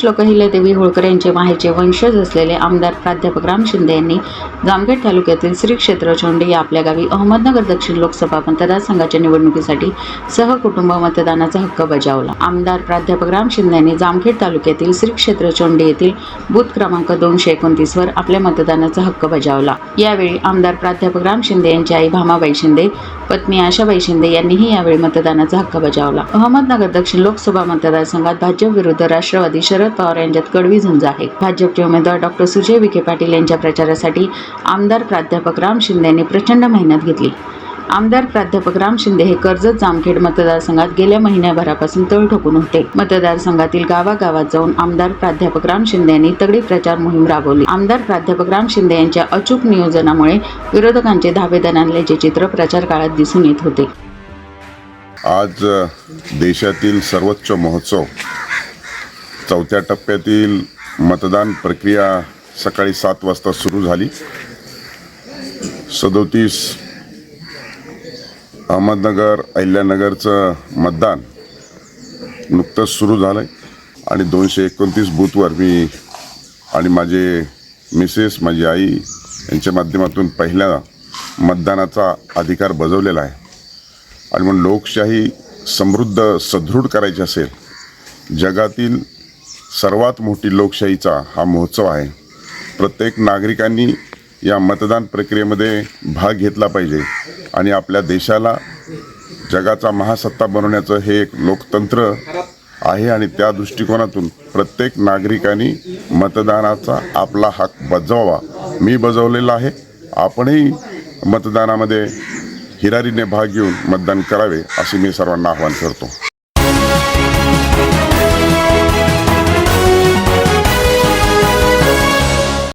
श्लोकहिल्यादेवी होळकर यांचे माहेरचे वंशज असलेले आमदार प्राध्यापक राम शिंदे यांनी जामखेड तालुक्यातील श्री क्षेत्र चोंडी या आपल्या गावी अहमदनगर दक्षिण लोकसभा मतदारसंघाच्या निवडणुकीसाठी सहकुटुंब मतदानाचा हक्क बजावला. आमदार प्राध्यापक राम शिंदे यांनी जामखेड तालुक्यातील श्री क्षेत्र चोंडी येथील बूथ क्रमांक दोनशे एकोणतीस वर आपल्या मतदानाचा हक्क बजावला. यावेळी आमदार प्राध्यापक राम शिंदे यांची आई भामाबाई शिंदे पत्नी आशाबाई शिंदे यांनीही यावेळी मतदानाचा हक्क बजावला. अहमदनगर दक्षिण लोकसभा मतदारसंघात भाजप विरुद्ध राष्ट्रवादी शरद पवार यांच्यात कडवी झुंज आहे. भाजपचे उमेदवार डॉक्टर सुजय विखे पाटील यांच्या प्रचारासाठी आमदार प्राध्यापक राम शिंदे यांनी प्रचंड मेहनत घेतली. आमदार प्राध्यापक राम शिंदे हे कर्जत जामखेड मतदारसंघात गेल्या महिन्याभरापासून तळ ठोकून होते. मतदारसंघातील गावागावात जाऊन आमदार प्राध्यापक राम शिंदे यांनी तगडी प्रचार मोहीम राबवली. आमदार प्राध्यापक राम शिंदे यांच्या अचूक नियोजनामुळे विरोधकांचे धाबे दणाणल्याचे चित्र प्रचार काळात दिसून येत होते. आज देशातील सर्वोच्च महोत्सव चौथ्या टप्प्यातील मतदान प्रक्रिया सकाळी सात वाजता सुरू झाली. सदोतीस अहमदनगर अहिल्यानगरचं मतदान नुकतंच सुरू झालं आहे आणि दोनशे एकोणतीस बूथवर मी आणि माझे मिसेस माझी आई यांच्या माध्यमातून पहिल्या मतदानाचा अधिकार बजावलेला आहे. आणि म्हणून लोकशाही समृद्ध सदृढ करायची असेल जगातील सर्वात मोठी लोकशाहीचा हा महोत्सव आहे. प्रत्येक नागरिकांनी या मतदान प्रक्रियेमध्ये भाग घेतला पाहिजे आणि आपल्या देशाला जगाचा महासत्ता बनवण्याचं हे एक लोकतंत्र आहे आणि त्या दृष्टिकोनातून प्रत्येक नागरिकांनी मतदानाचा आपला हक बजावा. मी बजावलेला आहे. आपणही मतदानामध्ये हिरारीने भाग घेऊन मतदान करावे असे मी सर्वांना आवाहन करतो.